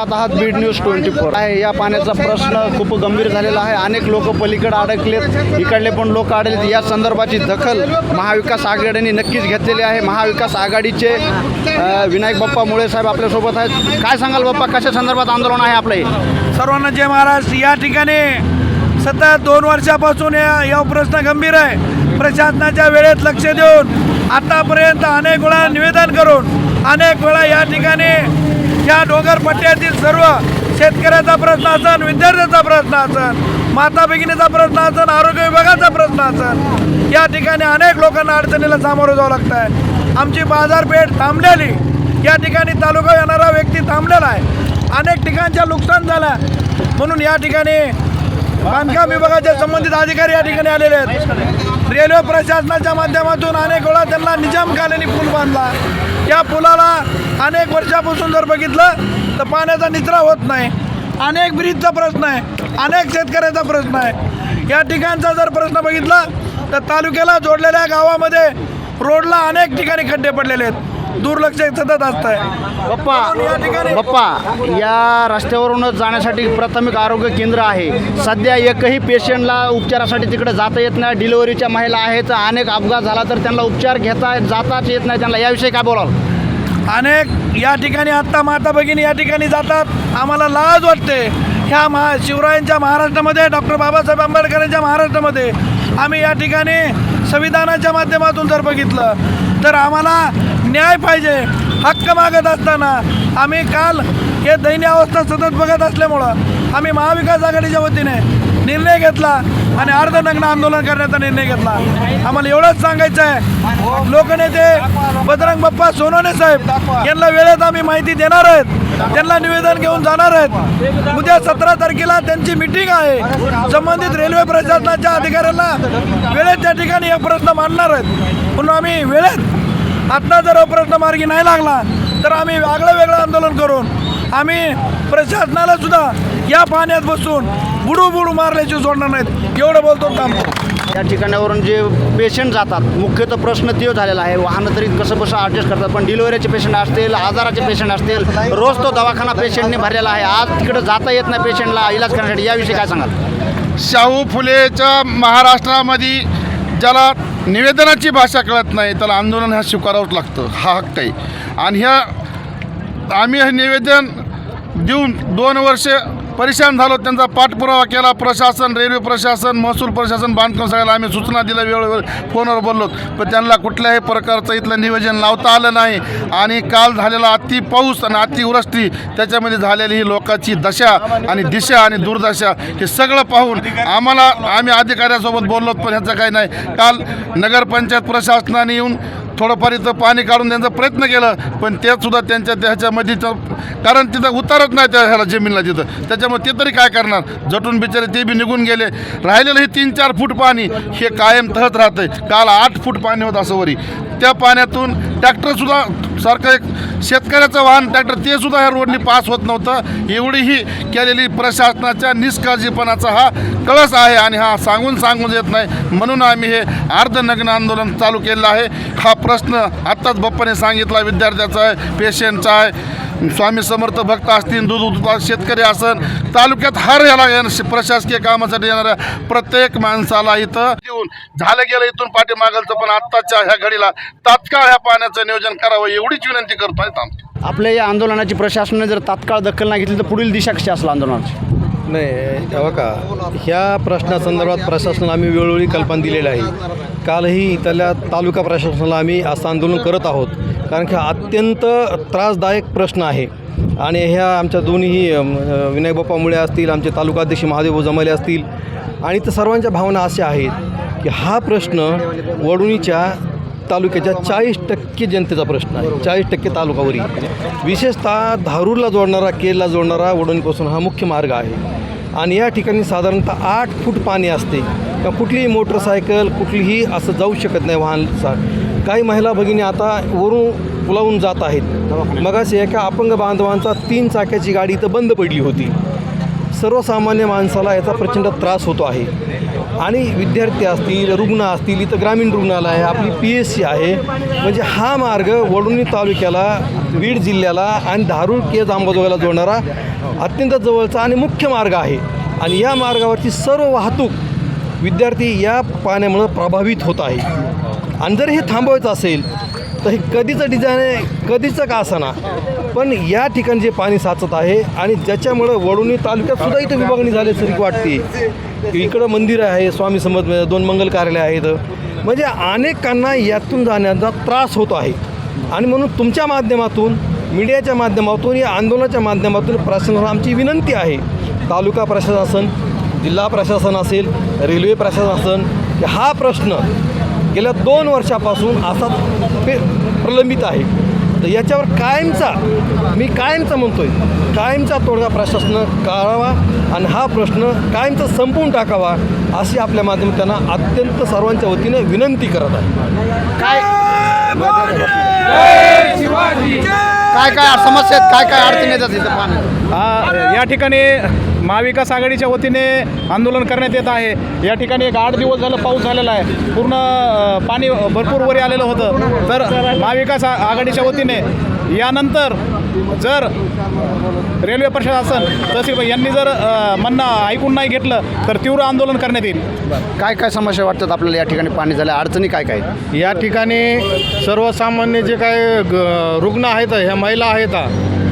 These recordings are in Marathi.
पाहत आहात बीड न्यूज ट्वेंटी फोर. आहे या पाण्याचा प्रश्न खूप गंभीर झालेला आहे. अनेक लोक पलीकडे अडकलेत इकडले पण लोक अडकलेत. या संदर्भाची दखल महाविकास आघाडीने नक्कीच घेतलेली आहे. महाविकास आघाडीचे विनायक बाप्पा मुळे साहेब आपल्यासोबत आहेत. काय सांगाल बाप्पा कशा संदर्भात आंदोलन आहे आपलं सर्वांना जय महाराज. या ठिकाणी सतत दोन वर्षापासून या या प्रश्न गंभीर आहे. प्रशासनाच्या वेळेत लक्ष देऊन आतापर्यंत अनेक वेळा निवेदन करून अनेक वेळा या ठिकाणी या डोंगर पट्ट्यातील सर्व शेतकऱ्याचा प्रश्न असन विद्यार्थ्याचा प्रश्न असन माता भगिनीचा प्रश्न असन आरोग्य विभागाचा प्रश्न असन या ठिकाणी अनेक लोकांना अडचणीला सामोरं जावं लागतं आहे. आमची बाजारपेठ थांबलेली या ठिकाणी तालुका येणारा व्यक्ती थांबलेला आहे. अनेक ठिकाणच्या नुकसान झालं. म्हणून या ठिकाणी बांधकाम विभागाचे संबंधित अधिकारी या ठिकाणी आलेले आहेत. रेल्वे प्रशासनाच्या माध्यमातून अनेक वेळा त्यांना निजामकालीन पूल बांधला. या पुलाला अनेक वर्षापासून जर बघितलं तर पाण्याचा निचरा होत नाही. अनेक ब्रिजचा प्रश्न आहे. अनेक शेतकऱ्याचा प्रश्न आहे. या ठिकाणचा जर प्रश्न बघितला तर तालुक्याला जोडलेल्या गावामध्ये रोडला अनेक ठिकाणी खड्डे पडलेले आहेत. दुर्लक्ष सतत असत आहे बाप्पा बाप्पा या रस्त्यावरूनच जाण्यासाठी प्राथमिक आरोग्य केंद्र आहे. सध्या एकही पेशंटला उपचारासाठी तिकडे जाता येत नाही. डिलिव्हरीच्या महिला आहेत. अनेक अपघात झाला तर त्यांना उपचार घेता जाताच येत नाही. त्यांना याविषयी काय बोलाल? अनेक या ठिकाणी आत्ता माता भगिनी या ठिकाणी जातात. आम्हाला लाज वाटते. ह्या महा शिवरायांच्या महाराष्ट्रामध्ये डॉक्टर बाबासाहेब आंबेडकरांच्या महाराष्ट्रामध्ये आम्ही या ठिकाणी संविधानाच्या माध्यमातून जर बघितलं तर आम्हाला न्याय पाहिजे. हक्क मागत असताना आम्ही काल हे दैन्य अवस्था सतत बघत असल्यामुळं आम्ही महाविकास आघाडीच्या वतीने निर्णय घेतला आणि अर्धनग्न आंदोलन करण्याचा निर्णय घेतला. आम्हाला एवढंच सांगायचं आहे. लोकनेते बजरंग बाप्पा सोनवणे साहेब यांना वेळेत आम्ही माहिती देणार आहेत. त्यांना निवेदन घेऊन जाणार आहेत. उद्या सतरा तारखेला त्यांची मिटिंग आहे. संबंधित रेल्वे प्रशासनाच्या अधिकाऱ्यांना वेळेत त्या ठिकाणी हे प्रश्न मांडणार आहेत. म्हणून आम्ही वेळेत आता जर प्रश्न मार्गी नाही लागला तर आम्ही वेगळं वेगळं आंदोलन करून आम्ही प्रशासनाला सुद्धा या पाण्यात बसून बुडू बुडू मारल्याची सोडणार नाहीत. एवढं बोलतो थांबतो या ठिकाणावरून जे पेशंट जातात मुख्यतः प्रश्न तो झालेला आहे वाहनं तरी कसं कसं ॲडजस्ट करतात पण डिलिव्हरीचे पेशंट असतील आजाराचे पेशंट असतील रोज तो दवाखाना पेशंटने भरलेला आहे. आज तिकडं जाता येत नाही पेशंटला इलाज करण्यासाठी. याविषयी काय सांगाल? शाहू फुलेच्या महाराष्ट्रामध्ये ज्याला निवेदनाची भाषा कळत नाही त्याला आंदोलन हा स्वीकारावंच लागतं. हा हक्क आहे. आणि ह्या आम्ही हे निवेदन देऊन दोन वर्ष परेशान झालो त्यांचा पाठपुरावा केला. प्रशासन रेल्वे प्रशासन महसूल प्रशासन बांधकाम सगळ्याला आम्ही सूचना दिल्या वेळोवेळी फोनवर बोललो. पण त्यांना कुठल्याही प्रकारचं इथलं नियोजन लावता आलं नाही. आणि काल झालेला अति पाऊस आणि अतिवृष्टी त्याच्यामध्ये झालेली ही लोकांची दशा आणि दिशा आणि दुर्दशा हे सगळं पाहून आम्हाला आम्ही अधिकाऱ्यासोबत बोललो पण ह्याचं काही नाही. काल नगरपंचायत प्रशासनाने येऊन थोडंफार इथं पाणी काढून त्यांचा प्रयत्न केला पण ते सुद्धा त्यांच्या ह्याच्यामध्ये तर कारण तिथं उतारत नाही त्या ह्याला जमीनला तिथं. त्याच्यामुळे ते तरी काय करणार? जटून बिचारे ते बी निघून गेले. राहिलेलं हे तीन चार फूट पाणी हे कायम तहत राहतंय. काल आठ फूट पाणी होतं असं वरी. त्या पाण्यातून ट्रॅक्टरसुद्धा सारखं एक शेतकऱ्याचं वाहन ट्रॅक्टर ते सुद्धा रोडने रोडनी पास होत नव्हतं. एवढीही केलेली प्रशासनाच्या निष्काळजीपणाचा हा कळस आहे आणि हा सांगून सांगून येत नाही. म्हणून आम्ही हे अर्धनग्न आंदोलन चालू केलेलं आहे. हा प्रश्न आत्ताच बाप्पाने सांगितला विद्यार्थ्याचा आहे पेशंटचा आहे. स्वामी समर्थ भक्त असतील दूध उत्पादक शेतकरी असन तालुक्यात हर येणं- प्रशासकीय कामासाठी येणाऱ्या प्रत्येक माणसाला इथं देऊन झालं गेलं इथून पाठीमागलचं पण आत्ताच्या ह्या घडीला तात्काळ ह्या पाण्याचं नियोजन करावं एवढीच विनंती करतो थांबतो आपल्या या आंदोलनाची प्रशासनाने जर तात्काळ दखल नाही घेतली तर पुढील दिशा कशी असेल आंदोलनाची? नाही तेव्हा का ह्या प्रश्नासंदर्भात प्रशासनाला आम्ही वेळोवेळी कल्पना दिलेल्या आहे. कालही इथल्या तालुका प्रशासनाला आम्ही असं आंदोलन करत आहोत. कारण की हा अत्यंत त्रासदायक प्रश्न आहे. आणि ह्या आमच्या दोन्ही अम, विनायक बाप्पा मुळे असतील आमचे तालुकाध्यक्ष महादेव जमाले असतील आणि तर सर्वांच्या भावना अशा आहेत की हा प्रश्न वडुणीच्या तालुक्याच्या चाळीस टक्के जनतेचा प्रश्न आहे. चाळीस टक्के तालुकावरील विशेषतः धारूरला जोडणारा केरला जोडणारा वडोणीपासून हा मुख्य मार्ग आहे. आणि या ठिकाणी साधारणतः आठ फूट पाणी असते. का कुठलीही मोटरसायकल कुठलीही असं जाऊ शकत नाही वाहनचा काही महिला भगिनी आता वरून पुलावून जात आहेत. मगाशी एका अपंग बांधवांचा तीन चाक्याची गाडी इथं बंद पडली होती. सर्वसामान्य माणसाला याचा प्रचंड त्रास होतो आहे. आणि विद्यार्थी असतील रुग्ण असतील इथं ग्रामीण रुग्णालय आहे आपली पी एस सी आहे. म्हणजे हा मार्ग वडोणी तालुक्याला बीड जिल्ह्याला आणि धारूर केज अंबाजोगाईला जोडणारा अत्यंत जवळचा आणि मुख्य मार्ग आहे. आणि या मार्गावरची सर्व वाहतूक विद्यार्थी या पाण्यामुळं प्रभावित होत आहे. आणि जर हे थांबवायचं असेल तर हे कधीचं डिझाईन आहे कधीचं का असाना पण या ठिकाणी जे पाणी साचत आहे आणि ज्याच्यामुळं वडोणी तालुक्यात सुद्धा इथं विभागणी झाल्यासारखी वाटते. इकडं मंदिर आहे स्वामी समज दोन मंगल कार्यालय आहेत. म्हणजे अनेकांना यातून जाण्याचा त्रास होतो आहे. आणि म्हणून तुमच्या माध्यमातून मीडियाच्या माध्यमातून या आंदोलनाच्या माध्यमातून प्रशासनाला आमची विनंती आहे. तालुका प्रशासन जिल्हा प्रशासन असेल रेल्वे प्रशासन असेल हा प्रश्न गेल्या दोन वर्षापासून असाच पे प्रलंबित आहे. तर याच्यावर कायमचा मी कायमचा म्हणतोय कायमचा तोडगा प्रशासनं काढावा आणि हा प्रश्न कायमचा संपवून टाकावा अशी आपल्या माध्यमातून त्यांना अत्यंत सर्वांच्या वतीने विनंती करत आहे. काय? काय काय समस्या आहेत? काय काय अडचणी येतात आ, या ठिकाणी महाविकास आघाडीच्या वतीने आंदोलन करण्यात येत आहे. या ठिकाणी एक आठ दिवस झालं पाऊस झालेला आहे. पूर्ण पाणी भरपूर वरी आलेलं होतं. तर महाविकास आघाडीच्या वतीने यानंतर जर रेल्वे प्रशासन तहसील यांनी जर म्हणणं ऐकून नाही घेतलं तर तीव्र आंदोलन करण्यात येईल. काय काय समस्या वाटतात आपल्याला या ठिकाणी पाणी झाल्या? अडचणी काय काय? या ठिकाणी सर्वसामान्य जे काय ग- रुग्ण आहेत ह्या महिला आहेत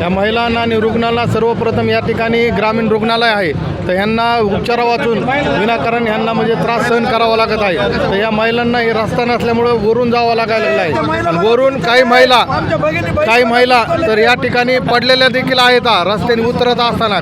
या महिलांना आणि रुग्णाला सर्वप्रथम या ठिकाणी ग्रामीण रुग्णालय आहे. तर ह्यांना उपचारा वाचून विनाकारण ह्यांना म्हणजे त्रास सहन करावा लागत आहे. तर या महिलांना हे रस्ता नसल्यामुळं वरून जावं लागायला आहे. आणि वरून काही महिला काही महिला तर या ठिकाणी पडलेल्या देखील आहेत. रस्त्याने उतरत असताना.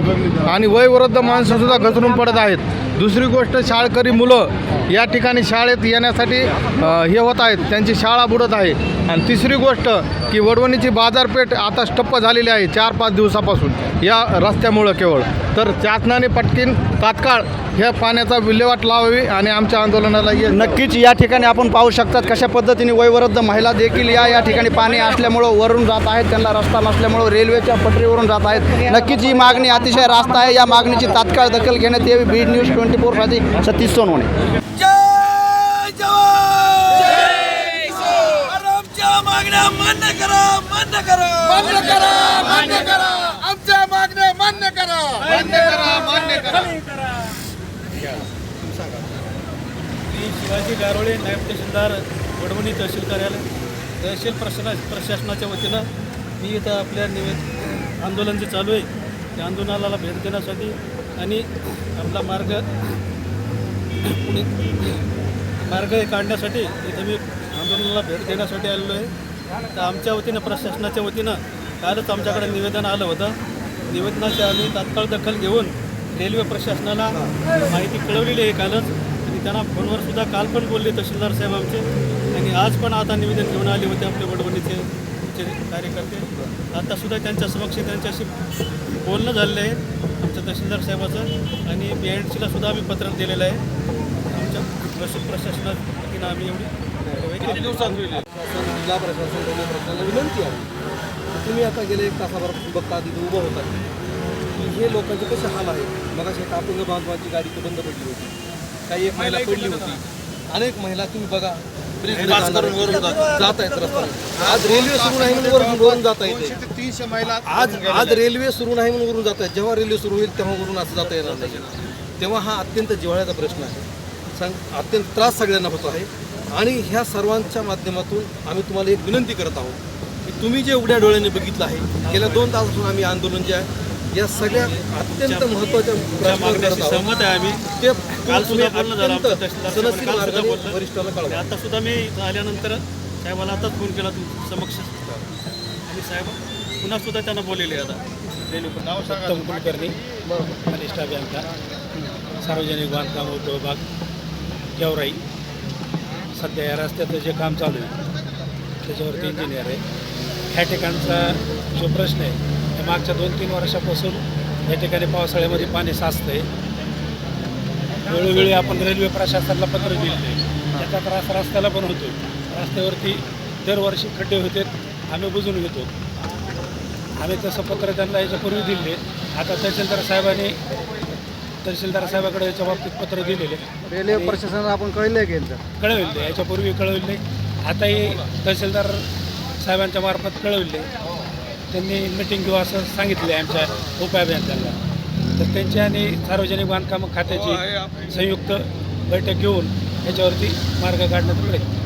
आणि वयवृद्ध माणसंसुद्धा घसरून पडत आहेत. दुसरी गोष्ट शाळकरी मुलं या ठिकाणी शाळेत येण्यासाठी हे होत आहेत. त्यांची शाळा बुडत आहे. आणि तिसरी गोष्ट की वडवणीची बाजारपेठ आता स्टप्प झालेली आहे चार पाच दिवसापासून. या रस्त्यामुळं केवळ. तर शासनाने पटकीन तात्काळ ह्या पाण्याचा विल्हेवाट लावावी आणि आमच्या आंदोलनाला ये नक्कीच या ठिकाणी आपण पाहू शकतात कशा पद्धतीने वयवृद्ध महिला देखील या या ठिकाणी पाणी असल्यामुळं वरून जात आहेत. त्यांना रस्ता नसल्यामुळं रेल्वेच्या पटरीवरून जात आहेत. नक्कीच ही मागणी अतिशय रास्त आहे. या मागणीची तात्काळ दखल घेण्यात यावी. बीड न्यूज ट्वेंटी फोरसाठी सतीश सोनवणे. जय जवान! आमच्या मागण्या मान्य करा मान्य करा! मान्य करा मान्य करा! आमच्या मागण्या मान्य करा! मान्य करा मान्य करा! मी शिवाजी गारोळे नायब तहसीलदार वडवणी तहसील कार्यालय. तहसील प्रशासना प्रशासनाच्या वतीनं मी इथं आपल्या निवेद आंदोलन जे चालू आहे त्या आंदोलनाला भेट देण्यासाठी आणि आपला मार्ग पुढे मार्ग काढण्यासाठी इथं मी आंदोलनाला भेट देण्यासाठी आलेलो आहे. तर आमच्या वतीनं प्रशासनाच्या वतीनं कालच आमच्याकडे निवेदन आलं होतं. निवेदनाची आम्ही तात्काळ दखल घेऊन रेल्वे प्रशासनाला माहिती कळवलेली आहे कालच. आणि त्यांना फोनवर सुद्धा काल पण बोलले तहसीलदार साहेब आमचे. आणि आज पण आता निवेदन घेऊन आले होते आपले वडवणीचे. चे कार्यकर्ते आता सुद्धा त्यांच्या समक्ष त्यांच्याशी बोलणं झालेलं आहे आमच्या तहसीलदार साहेबाचं. आणि बी एड सीला सुद्धा आम्ही पत्र दिलेलं आहे. आमच्या महसूल प्रशासनात वतीनं आम्ही एवढी जिल्हा प्रशासन रेल्वे प्रशासनाला विनंती आहे. तुम्ही आता गेले एक तासाभर बघता तिथे उभं होता की हे लोकांचे कसे हाल आहेत? मग अशी अपंग बांधवाची गाडी तर बंद पडली होती. काही एक महिला पडली होती. अनेक महिला तुम्ही बघा. ब्रिज वरून वरून जात जात आहेत रस्त्याने आज रेल्वे सुरू नाही म्हणून वरून वरून जाता तीनशे महिला आज आज रेल्वे सुरू नाही म्हणून वरून जात आहेत. जेव्हा रेल्वे सुरू होईल तेव्हा वरून असं जाता येणार नाही. तेव्हा हा अत्यंत जिव्हाळ्याचा प्रश्न आहे. सांग अत्यंत त्रास सगळ्यांना होतो आहे. आणि ह्या सर्वांच्या माध्यमातून आम्ही तुम्हाला एक विनंती करत आहोत की तुम्ही जे उघड्या डोळ्याने बघितलं आहे गेल्या दोन तासापासून आम्ही आंदोलन जे आहे या सगळ्या अत्यंत करत आहोत. सहमत आहे आम्ही. ते काल सुद्धा बोलणं झालं बोललं. वरिष्ठाला आणि कळवा आता सुद्धा मी आल्यानंतर साहेबाला आताच फोन केला तुम समक्ष. आणि साहेब पुन्हा सुद्धा त्यांना बोललेले आता. सत्तम कुलकर्णी कनिष्ठा बँका सार्वजनिक बांधकाम उद्योग विभाग गेवराई. सध्या या रस्त्याचं जे काम चालू आहे त्याच्यावरती इंजिनियर आहे. ह्या ठिकाणचा जो प्रश्न आहे मागच्या दोन तीन वर्षापासून या ठिकाणी पावसाळ्यामध्ये पाणी साचतं आहे वेळोवेळी आपण रेल्वे प्रशासनाला पत्र दिले त्याचा त्रास रस्त्याला पण होतो रस्त्यावरती दरवर्षी खड्डे होते आम्ही बुजून घेतो. आम्ही तसं पत्र त्यांना याच्यापूर्वी दिले आता तहसीलदार साहेबांनी तहसीलदार साहेबाकडे याच्या बाबतीत पत्र दिलेले. रेल्वे प्रशासनाला आपण कळलं की कळविले याच्यापूर्वी कळविले आताही तहसीलदार साहेबांच्या मार्फत कळविले त्यांनी मिटिंग घेऊ असं सांगितले आमच्या उपाभियंत्यांना तर त्यांची आणि सार्वजनिक बांधकाम खात्याची संयुक्त बैठक घेऊन याच्यावरती मार्ग काढण्याचा प्रयत्न